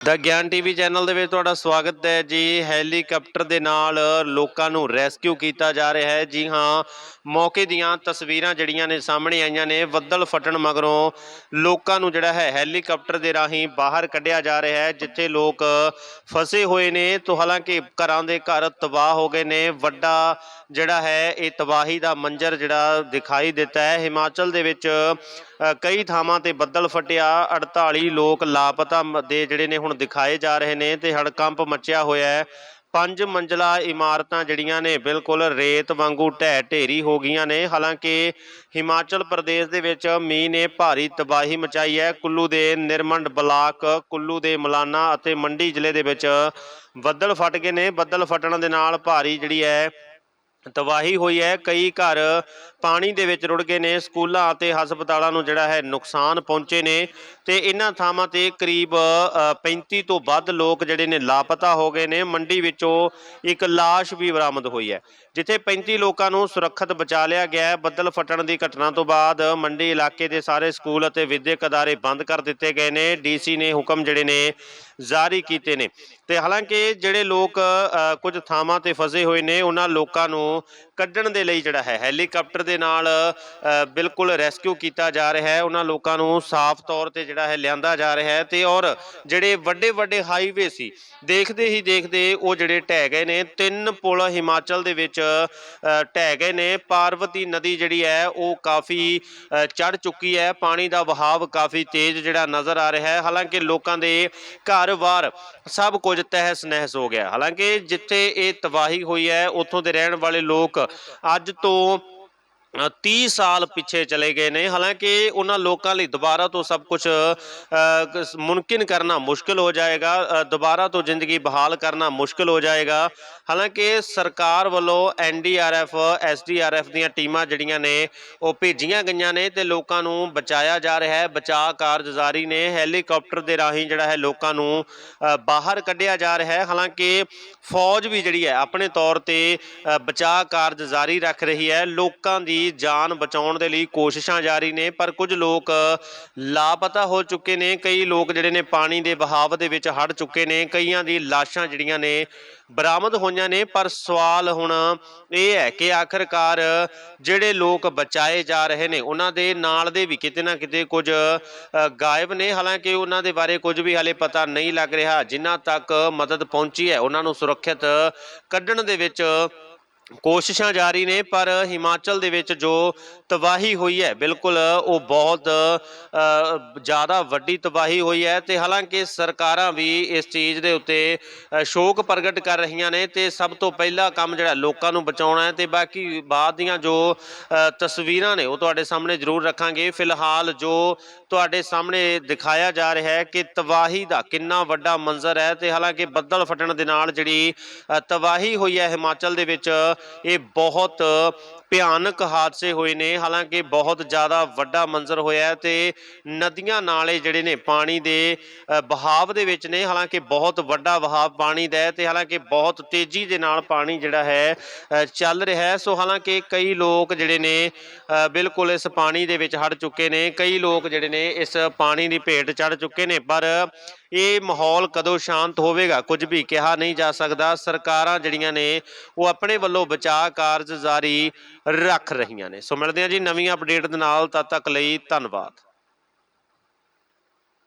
ਦਾ ਗਿਆਨ TV channel ਦੇ ਵਿੱਚ ਤੁਹਾਡਾ ਸਵਾਗਤ ਹੈ ਜੀ। ਹੈਲੀਕਾਪਟਰ ਦੇ ਨਾਲ ਲੋਕਾਂ ਨੂੰ ਰੈਸਕਿਊ ਕੀਤਾ ਜਾ ਰਿਹਾ ਹੈ। ਜੀ ਹਾਂ, ਮੌਕੇ ਦੀਆਂ ਤਸਵੀਰਾਂ ਜਿਹੜੀਆਂ ਨੇ ਸਾਹਮਣੇ ਆਈਆਂ ਨੇ ਬੱਦਲ ਫਟਣ ਮਗਰੋਂ ਲੋਕਾਂ ਨੂੰ ਜਿਹੜਾ ਹੈ ਹੈਲੀਕਾਪਟਰ ਦੇ ਰਾਹੀਂ ਬਾਹਰ ਕੱਢਿਆ ਜਾ ਰਿਹਾ ਹੈ, ਜਿੱਥੇ ਲੋਕ ਫਸੇ ਹੋਏ ਨੇ। ਤੋਂ ਹਾਲਾਂਕਿ ਘਰਾਂ ਦੇ ਘਰ ਤਬਾਹ ਹੋ ਗਏ ਨੇ। ਵੱਡਾ ਜਿਹੜਾ ਹੈ ਇਹ ਤਬਾਹੀ ਦਾ ਮੰਜ਼ਰ ਜਿਹੜਾ ਦਿਖਾਈ ਦਿੱਤਾ ਹੈ। ਹਿਮਾਚਲ ਦੇ ਵਿੱਚ ਕਈ ਥਾਵਾਂ ਤੇ ਬੱਦਲ ਫਟਿਆ। 48 ਲੋਕ ਲਾਪਤਾ ਦੇ ਜਿਹੜੇ ਨੇ ਹੁਣ ਦਿਖਾਏ ਜਾ ਰਹੇ ਨੇ ਤੇ ਹੜਕੰਪ ਮਚਿਆ ਹੋਇਆ ਹੈ। ਪੰਜ ਮੰਜ਼ਲਾ ਇਮਾਰਤਾਂ ਜਿਹੜੀਆਂ ਨੇ ਬਿਲਕੁਲ ਰੇਤ ਵਾਂਗੂ ਢਹਿ ਢੇਰੀ ਹੋ ਗਈਆਂ ਨੇ। ਹਾਲਾਂਕਿ ਹਿਮਾਚਲ ਪ੍ਰਦੇਸ਼ ਦੇ ਵਿੱਚ ਮੀਂਹ ਨੇ ਭਾਰੀ ਤਬਾਹੀ ਮਚਾਈ ਹੈ। ਕੁੱਲੂ ਦੇ ਨਿਰਮੰਡ ਬਲਾਕ, ਕੁੱਲੂ ਦੇ ਮਲਾਨਾ ਅਤੇ ਮੰਡੀ ਜ਼ਿਲ੍ਹੇ ਦੇ ਵਿੱਚ ਬੱਦਲ ਫਟ ਗਏ ਨੇ। ਬੱਦਲ ਫਟਣ ਦੇ ਨਾਲ ਭਾਰੀ ਜਿਹੜੀ ਹੈ ਤਬਾਹੀ ਹੋਈ ਹੈ। ਕਈ ਘਰ ਪਾਣੀ ਦੇ ਵਿੱਚ ਰੁੜ ਗਏ ਨੇ। ਸਕੂਲਾਂ ਅਤੇ ਹਸਪਤਾਲਾਂ ਨੂੰ ਜਿਹੜਾ ਹੈ ਨੁਕਸਾਨ ਪਹੁੰਚੇ ਨੇ ਤੇ ਇਹਨਾਂ ਥਾਵਾਂ ਤੇ ਕਰੀਬ ਅ, 35 ਤੋਂ ਵੱਧ ਲੋਕ ਜਿਹੜੇ ਨੇ ਲਾਪਤਾ ਹੋ ਗਏ ਨੇ। ਮੰਡੀ ਵਿੱਚੋਂ ਇੱਕ ਲਾਸ਼ ਵੀ ਬਰਾਮਦ ਹੋਈ ਹੈ। ਜਿੱਥੇ 35 ਲੋਕਾਂ ਨੂੰ ਸੁਰੱਖਿਅਤ ਬਚਾ ਲਿਆ ਗਿਆ ਹੈ। ਬੱਦਲ ਫਟਣ ਦੀ ਘਟਨਾ ਤੋਂ ਬਾਅਦ ਮੰਡੀ ਇਲਾਕੇ ਦੇ ਸਾਰੇ ਸਕੂਲ ਅਤੇ ਵਿਦਿਅਕ ਅਦਾਰੇ ਬੰਦ ਕਰ ਦਿੱਤੇ ਗਏ ਨੇ। ਡੀਸੀ ਨੇ ਹੁਕਮ ਜਿਹੜੇ ਨੇ ਜਾਰੀ ਕੀਤੇ ਨੇ। ਤੇ ਹਾਲਾਂਕਿ ਜਿਹੜੇ ਲੋਕ ਕੁਝ ਥਾਵਾਂ ਤੇ ਫਸੇ ਹੋਏ ਨੇ ਉਹਨਾਂ ਲੋਕਾਂ ਨੂੰ ਕੱਢਣ ਦੇ ਲਈ ਜਿਹੜਾ ਹੈ ਹੈਲੀਕਾਪਟਰ ਦੇ ਨਾਲ ਬਿਲਕੁਲ ਰੈਸਕਿਊ ਕੀਤਾ ਜਾ ਰਿਹਾ ਹੈ। ਉਹਨਾਂ ਲੋਕਾਂ ਨੂੰ ਸਾਫ਼ ਤੌਰ ਤੇ ਜਿਹੜਾ ਹੈ ਲਿਆਂਦਾ ਜਾ ਰਿਹਾ ਹੈ। ਤੇ ਔਰ ਜਿਹੜੇ ਵੱਡੇ ਵੱਡੇ ਹਾਈਵੇ ਸੀ ਦੇਖਦੇ ਹੀ ਦੇਖਦੇ ਉਹ ਜਿਹੜੇ ਢਹਿ ਗਏ ਨੇ। ਤਿੰਨ ਪੁਲ ਹਿਮਾਚਲ ਦੇ ਵਿੱਚ ਅ, ਢਹਿ ਗਏ ਨੇ। ਪਾਰਵਤੀ ਨਦੀ ਜਿਹੜੀ ਹੈ ਉਹ ਕਾਫੀ ਚੜ ਚੁੱਕੀ ਹੈ। ਪਾਣੀ ਦਾ ਵਹਾਵ ਕਾਫੀ ਤੇਜ਼ ਜਿਹੜਾ ਨਜ਼ਰ ਆ ਰਿਹਾ ਹੈ। ਹਾਲਾਂਕਿ ਲੋਕਾਂ ਦੇ ਘਰ ਘਰ-ਬਾਰ ਸਭ ਕੁਝ ਤਹਿਸ ਨਹਿਸ ਹੋ ਗਿਆ। ਹਾਲਾਂਕਿ ਜਿੱਥੇ ਇਹ ਤਬਾਹੀ ਹੋਈ ਹੈ, ਉੱਥੋਂ ਦੇ ਰਹਿਣ ਵਾਲੇ ਲੋਕ ਅੱਜ ਤੋਂ 30 ਸਾਲ ਪਿੱਛੇ ਚਲੇ ਗਏ ਨੇ। ਹਾਲਾਂਕਿ ਉਹਨਾਂ ਲੋਕਾਂ ਲਈ ਦੁਬਾਰਾ ਤੋਂ ਸਭ ਕੁਝ ਮੁਮਕਿਨ ਕਰਨਾ ਮੁਸ਼ਕਲ ਹੋ ਜਾਏਗਾ। ਦੁਬਾਰਾ ਤੋਂ ਜ਼ਿੰਦਗੀ ਬਹਾਲ ਕਰਨਾ ਮੁਸ਼ਕਲ ਹੋ ਜਾਏਗਾ। ਹਾਲਾਂਕਿ ਸਰਕਾਰ ਵੱਲੋਂ ਐਨਡੀਆਰਐਫ ਐਸਡੀਆਰਐਫ ਦੀਆਂ ਟੀਮਾਂ ਜਿਹੜੀਆਂ ਨੇ, ਉਹ ਭੇਜੀਆਂ ਗਈਆਂ ਨੇ ਤੇ ਲੋਕਾਂ ਨੂੰ ਬਚਾਇਆ ਜਾ ਰਿਹਾ ਹੈ। ਬਚਾਅ ਕਾਰਜ ਜਾਰੀ ਨੇ। ਹੈਲੀਕਾਪਟਰ ਦੇ ਰਾਹੀਂ ਜਿਹੜਾ ਹੈ ਲੋਕਾਂ ਨੂੰ ਬਾਹਰ ਕੱਢਿਆ ਜਾ ਰਿਹਾ ਹੈ। ਹਾਲਾਂਕਿ ਫੌਜ ਵੀ ਜਿਹੜੀ ਹੈ ਆਪਣੇ ਤੌਰ ਤੇ ਬਚਾਅ ਕਾਰਜ ਜਾਰੀ ਰੱਖ ਰਹੀ ਹੈ। ਲੋਕਾਂ ਦੀ ਜਾਨ ਬਚਾਉਣ ਦੇ ਲਈ ਕੋਸ਼ਿਸ਼ਾਂ ਜਾਰੀ ਨੇ, ਪਰ ਕੁਝ ਲੋਕ ਲਾਪਤਾ ਹੋ ਚੁੱਕੇ ਨੇ। ਕਈ ਲੋਕ ਜਿਹੜੇ ਨੇ ਪਾਣੀ ਦੇ ਬਹਾਵ ਦੇ ਵਿੱਚ ਹੜ ਚੁੱਕੇ ਨੇ। ਕਈਆਂ ਦੀ ਲਾਸ਼ਾਂ ਜਿਹੜੀਆਂ ਨੇ ਬਰਾਮਦ ਹੋਈਆਂ ਨੇ। ਪਰ ਸਵਾਲ ਹੁਣ ਇਹ ਹੈ ਕਿ ਆਖਰਕਾਰ ਜਿਹੜੇ ਲੋਕ ਬਚਾਏ ਜਾ ਰਹੇ ਨੇ, ਉਹਨਾਂ ਦੇ ਨਾਲ ਦੇ ਵੀ ਕਿਤੇ ਨਾ ਕਿਤੇ ਕੁਝ ਗਾਇਬ ਨੇ। ਹਾਲਾਂਕਿ ਉਹਨਾਂ ਦੇ ਬਾਰੇ ਕੁਝ ਵੀ ਹਾਲੇ ਪਤਾ ਨਹੀਂ ਲੱਗ ਰਿਹਾ। ਜਿਨ੍ਹਾਂ ਤੱਕ ਮਦਦ ਪਹੁੰਚੀ ਹੈ, ਉਹਨਾਂ ਨੂੰ ਸੁਰੱਖਿਅਤ ਕੱਢਣ ਦੇ ਵਿੱਚ ਕੋਸ਼ਿਸ਼ਾਂ ਜਾਰੀ ਨੇ, ਪਰ ਹਿਮਾਚਲ ਦੇ ਵਿੱਚ ਜੋ ਤਬਾਹੀ ਹੋਈ ਹੈ, ਬਿਲਕੁਲ ਉਹ ਬਹੁਤ ਜ਼ਿਆਦਾ ਵੱਡੀ ਤਬਾਹੀ ਹੋਈ ਹੈ ਤੇ ਹਾਲਾਂਕਿ ਸਰਕਾਰਾਂ ਵੀ ਇਸ ਚੀਜ਼ ਦੇ ਉੱਤੇ ਸ਼ੋਕ ਪ੍ਰਗਟ ਕਰ ਰਹੀਆਂ ਨੇ ਤੇ ਸਭ ਤੋਂ ਪਹਿਲਾ ਕੰਮ ਜਿਹੜਾ ਲੋਕਾਂ ਨੂੰ ਬਚਾਉਣਾ ਹੈ ਤੇ ਬਾਕੀ ਬਾਅਦ ਦੀਆਂ ਜੋ ਤਸਵੀਰਾਂ ਨੇ ਉਹ ਤੁਹਾਡੇ ਸਾਹਮਣੇ ਜ਼ਰੂਰ ਰੱਖਾਂਗੇ। ਫਿਲਹਾਲ ਜੋ ਤੁਹਾਡੇ ਸਾਹਮਣੇ ਦਿਖਾਇਆ ਜਾ ਰਿਹਾ ਹੈ ਕਿ ਤਬਾਹੀ ਦਾ ਕਿੰਨਾ ਵੱਡਾ ਮੰਜ਼ਰ ਹੈ ਤੇ ਹਾਲਾਂਕਿ ਬੱਦਲ ਫਟਣ ਦੇ ਨਾਲ ਜਿਹੜੀ ਤਬਾਹੀ ਹੋਈ ਹੈ ਹਿਮਾਚਲ ਦੇ ਵਿੱਚ ਇਹ ਬਹੁਤ ਭਿਆਨਕ ਹਾਦਸੇ ਹੋਏ ਨੇ। ਹਾਲਾਂਕਿ ਬਹੁਤ ਜ਼ਿਆਦਾ ਵੱਡਾ ਮੰਜ਼ਰ ਹੋਇਆ ਹੈ ਤੇ ਨਦੀਆਂ ਨਾਲੇ ਜਿਹੜੇ ਨੇ ਪਾਣੀ ਦੇ ਅ, ਬਹਾਵ ਦੇ ਵਿੱਚ ਨੇ। ਹਾਲਾਂਕਿ ਬਹੁਤ ਵੱਡਾ ਵਹਾਵ ਪਾਣੀ ਦਾ ਹੈ ਤੇ ਹਾਲਾਂਕਿ ਬਹੁਤ ਤੇਜ਼ੀ ਦੇ ਨਾਲ ਪਾਣੀ ਜਿਹੜਾ ਹੈ ਚੱਲ ਰਿਹਾ ਹੈ। ਸੋ ਹਾਲਾਂਕਿ ਕਈ ਲੋਕ ਜਿਹੜੇ ਨੇ ਬਿਲਕੁਲ ਇਸ ਪਾਣੀ ਦੇ ਵਿੱਚ ਹੜ ਚੁੱਕੇ ਨੇ। ਕਈ ਲੋਕ ਜਿਹੜੇ ਨੇ ਇਸ ਪਾਣੀ ਦੀ ਭੇਟ ਚੜ ਚੁੱਕੇ ਨੇ। ਪਰ ਇਹ ਮਾਹੌਲ ਕਦੋਂ ਸ਼ਾਂਤ ਹੋਵੇਗਾ ਕੁਝ ਵੀ ਕਿਹਾ ਨਹੀਂ ਜਾ ਸਕਦਾ। ਸਰਕਾਰਾਂ ਜਿਹੜੀਆਂ ਨੇ ਉਹ ਆਪਣੇ ਵੱਲੋਂ ਬਚਾਅ ਕਾਰਜ ਜਾਰੀ ਰੱਖ ਰਹੀਆਂ ਨੇ। ਸੋ ਮਿਲਦੇ ਹਾਂ ਜੀ ਨਵੀਂ ਅਪਡੇਟ ਦੇ ਨਾਲ। ਤਦ ਤੱਕ ਲਈ ਧੰਨਵਾਦ।